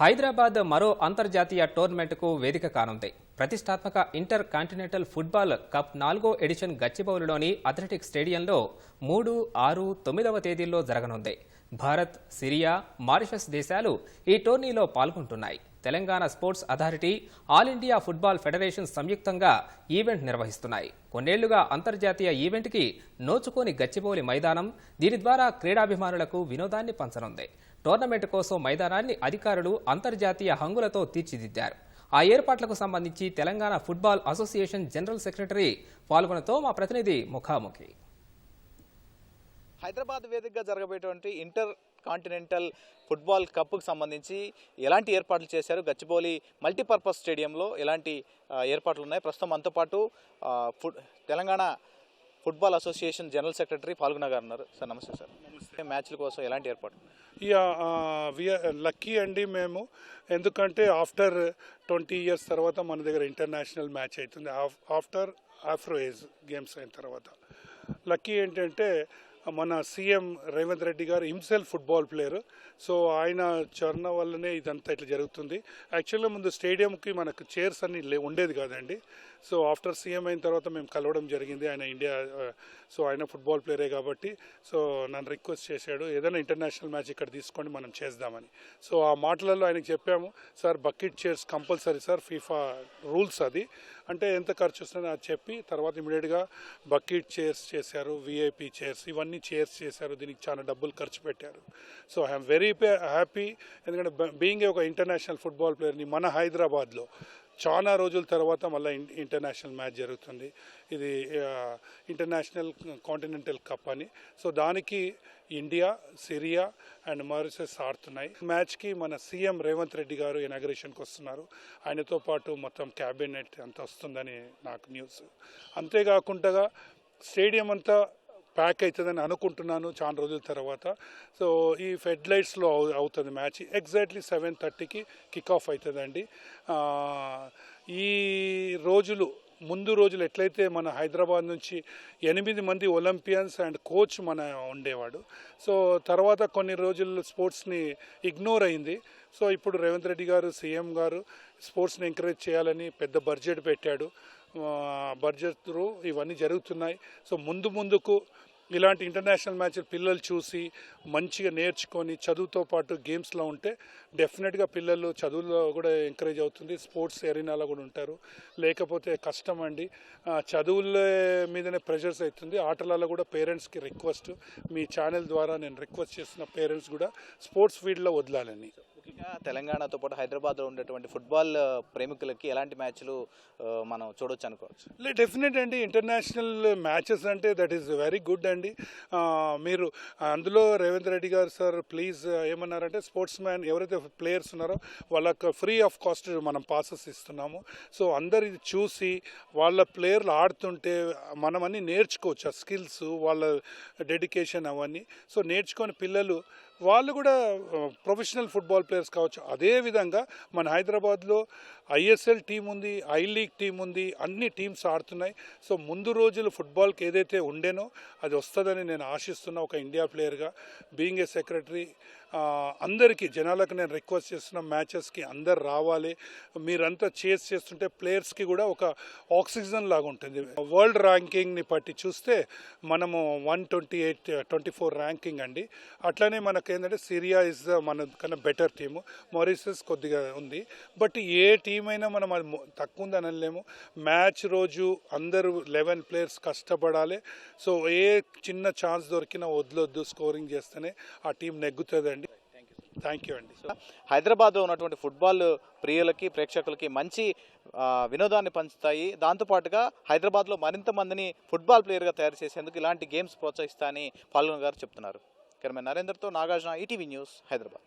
హైదరాబాద్ మరో అంతర్జాతీయ టోర్నమెంట్కు వేదిక కానుంది. ప్రతిష్టాత్మక ఇంటర్ కాంటినెంటల్ ఫుట్బాల్ కప్ నాలుగో ఎడిషన్ గచ్చిబౌలిలోని అథ్లెటిక్ స్టేడియంలో మూడు ఆరు తొమ్మిదవ తేదీల్లో జరగనుంది. భారత్ సిరియా మారిషస్ దేశాలు ఈ టోర్నీలో పాల్గొంటున్నాయి. Telangana sports authority all India football federation సంయుక్తంగా ఈవెంట్ నిర్వహిస్తున్నాయి. కొన్నేళ్ళుగా అంతర్జాతీయ ఈవెంట్కి నోచుకోని గచ్చిబౌలి మైదానం దీని ద్వారా క్రీడాభిమానులకు వినోదాన్ని పంచనుంది. టోర్నమెంట్ కోసం మైదానాన్ని అధికారులు అంతర్జాతీయ హంగులతో తీర్చిదిద్దారు. ఆ ఏర్పాట్లకు సంబంధించి Telangana football association general secretary పాల్గొనతో మా ప్రతినిధి ముఖాముఖి. హైదరాబాద్ వేదికగా జరగబోయేటువంటి ఇంటర్ కాంటినెంటల్ ఫుట్బాల్ కప్కు సంబంధించి ఎలాంటి ఏర్పాట్లు చేశారు? గచ్చిబౌలి మల్టీపర్పస్ స్టేడియంలో ఎలాంటి ఏర్పాట్లు ఉన్నాయి ప్రస్తుతం మనతో పాటు food Telangana football association general secretary పాల్గొన గారు ఉన్నారు. సార్ నమస్తే సార్. మ్యాచ్ల కోసం ఎలాంటి ఏర్పాట్లు యా లక్కీ అండి మేము. ఎందుకంటే ఆఫ్టర్ ట్వంటీ ఇయర్స్ తర్వాత మన దగ్గర ఇంటర్నేషనల్ మ్యాచ్ అవుతుంది ఆఫ్టర్ ఆఫ్రో ఏజ్ గేమ్స్ అయిన తర్వాత. లక్కీ ఏంటంటే మన సీఎం రేవంత్ రెడ్డి గారు హిమ్సెల్ఫ్ ఫుట్బాల్ ప్లేయర్. సో ఆయన చరణ వల్లనే ఇదంతా ఇట్లా జరుగుతుంది. యాక్చువల్గా ముందు స్టేడియంకి మనకు చైర్స్ అన్ని లే- ఉండేది కాదండి. సో ఆఫ్టర్ సీఎం అయిన తర్వాత మేము కలవడం జరిగింది. ఆయన ఇండియా సో ఆయన ఫుట్బాల్ ప్లేయరే కాబట్టి సో నన్ను రిక్వెస్ట్ చేశాడు ఏదైనా ఇంటర్నేషనల్ మ్యాచ్ ఇక్కడ తీసుకొని మనం చేద్దామని. సో ఆ మాటలలో ఆయనకి చెప్పాము sir bucket chairs compulsory sir FIFA rules అది. అంటే ఎంత ఖర్చు వస్తుందో అది చెప్పి తర్వాత ఇమీడియట్గా బకెట్ చైర్స్ చేశారు విఐపి చైర్స్ ఇవన్నీ చైర్స్ చేశారు. దీనికి చాలా డబ్బులు ఖర్చు పెట్టారు. సో ఐఎమ్ వెరీ హ్యాపీ ఎందుకంటే బీయింగ్ ఒక ఇంటర్నేషనల్ ఫుట్బాల్ ప్లేయర్ని మన హైదరాబాద్లో చాలా రోజుల తర్వాత మళ్ళీ ఇంటర్నేషనల్ మ్యాచ్ జరుగుతుంది. ఇది ఇంటర్నేషనల్ కాంటినెంటల్ కప్ అని. సో దానికి ఇండియా సిరియా అండ్ మారిసస్ ఆడుతున్నాయి. మ్యాచ్కి మన సీఎం రేవంత్ రెడ్డి గారు ఇనాగ్రేషన్కి వస్తున్నారు. ఆయనతో పాటు మొత్తం క్యాబినెట్ అంత వస్తుందని నాకు న్యూస్ అంతేకాకుండా స్టేడియం అంతా ప్యాక్ అవుతుందని అనుకుంటున్నాను చాలా రోజుల తర్వాత. సో ఈ ఫెడ్ లైట్స్లో అవు- అవుతుంది మ్యాచ్. ఎగ్జాక్ట్లీ సెవెన్ థర్టీకి కిక్ ఆఫ్ అవుతుందండి ఈ రోజులు ముందు రోజులు ఎట్లయితే మన హైదరాబాద్ నుంచి ఎనిమిది మంది ఒలింపియన్స్ అండ్ కోచ్ మన ఉండేవాడు. సో తర్వాత కొన్ని రోజులు స్పోర్ట్స్ని ఇగ్నోర్ అయింది. సో ఇప్పుడు రేవంత్ రెడ్డి గారు సీఎం గారు స్పోర్ట్స్ని ఎంకరేజ్ చేయాలని పెద్ద బడ్జెట్ పెట్టాడు. బడ్జెట్ త్రూ ఇవన్నీ జరుగుతున్నాయి. సో ముందు ముందుకు ఇలాంటి ఇంటర్నేషనల్ మ్యాచ్లు పిల్లలు చూసి మంచిగా నేర్చుకొని చదువుతో పాటు గేమ్స్లో ఉంటే డెఫినెట్గా పిల్లలు చదువులో కూడా ఎంకరేజ్ అవుతుంది. స్పోర్ట్స్ ఎరీనాలో కూడా ఉంటారు. లేకపోతే కష్టం అండి. చదువుల మీదనే ప్రెషర్స్ అవుతుంది. ఆటలలో కూడా పేరెంట్స్కి రిక్వెస్ట్ మీ ఛానల్ ద్వారా నేను రిక్వెస్ట్ చేస్తున్న పేరెంట్స్ కూడా స్పోర్ట్స్ ఫీల్డ్లో వదలాలని. తెలంగాణతో పాటు హైదరాబాద్లో ఉండేటువంటి ఫుట్బాల్ ప్రేమికులకి ఎలాంటి మ్యాచ్లు మనం చూడొచ్చు అనుకోవచ్చు? డెఫినెట్ అండి. ఇంటర్నేషనల్ మ్యాచెస్ అంటే దట్ ఈస్ వెరీ గుడ్ అండి చేయండి. మీరు అందులో రేవంత్ రెడ్డి గారు సార్ ప్లీజ్ ఏమన్నారంటే స్పోర్ట్స్ మ్యాన్ ఎవరైతే ప్లేయర్స్ ఉన్నారో వాళ్ళకు ఫ్రీ ఆఫ్ కాస్ట్ మనం పాసెస్ ఇస్తున్నాము. సో అందరు ఇది చూసి వాళ్ళ ప్లేయర్లు ఆడుతుంటే మనం అన్ని నేర్చుకోవచ్చు ఆ స్కిల్స్ వాళ్ళ డెడికేషన్ అవన్నీ. సో నేర్చుకొని పిల్లలు వాళ్ళు కూడా ప్రొఫెషనల్ ఫుట్బాల్ ప్లేయర్స్ కావచ్చు. అదే విధంగా మన హైదరాబాద్లో ఐఎస్ఎల్ టీం ఉంది ఐ లీగ్ టీం ఉంది అన్ని టీమ్స్ ఆడుతున్నాయి. సో ముందు రోజులు ఫుట్బాల్కి ఏదైతే ఉండేనో అది వస్తుందని నేను ఆశిస్తున్న ఒక ఇండియా ప్లేయర్గా బీయింగ్ ఏ సెక్రటరీ అందరికీ జనాలకు నేను రిక్వెస్ట్ చేస్తున్న మ్యాచెస్కి అందరు రావాలి. మీరంతా చేస్ చేస్తుంటే ప్లేయర్స్కి కూడా ఒక ఆక్సిజన్ లాగా ఉంటుంది. వరల్డ్ ర్యాంకింగ్ని బట్టి చూస్తే మనము one twenty eight twenty four ranking అండి. అట్లనే మనకు ఏంటంటే సిరియా ఇస్ మన కన్నా బెటర్ టీము మారిసస్ కొద్దిగా ఉంది. బట్ ఏ టీం అయినా మనం అది తక్కువ ఉందని అనలేము. మ్యాచ్ రోజు అందరూ లెవెన్ ప్లేయర్స్ కష్టపడాలి. సో ఏ చిన్న ఛాన్స్ దొరికినా వదలొద్దు స్కోరింగ్ చేస్తేనే ఆ టీం నెగ్గుతుందండి. థ్యాంక్ యూ అండి. హైదరాబాద్లో ఉన్నటువంటి ఫుట్బాల్ ప్రియులకి ప్రేక్షకులకి మంచి వినోదాన్ని పంచుతాయి. దాంతోపాటుగా హైదరాబాద్లో మరింత మందిని ఫుట్బాల్ ప్లేయర్గా తయారు చేసేందుకు ఇలాంటి గేమ్స్ ప్రోత్సహిస్తాయని పాల్గొన గారు చెప్తున్నారు. కెమెరా నరేందర్తో నాగార్జున ఈటీవీ న్యూస్ హైదరాబాద్.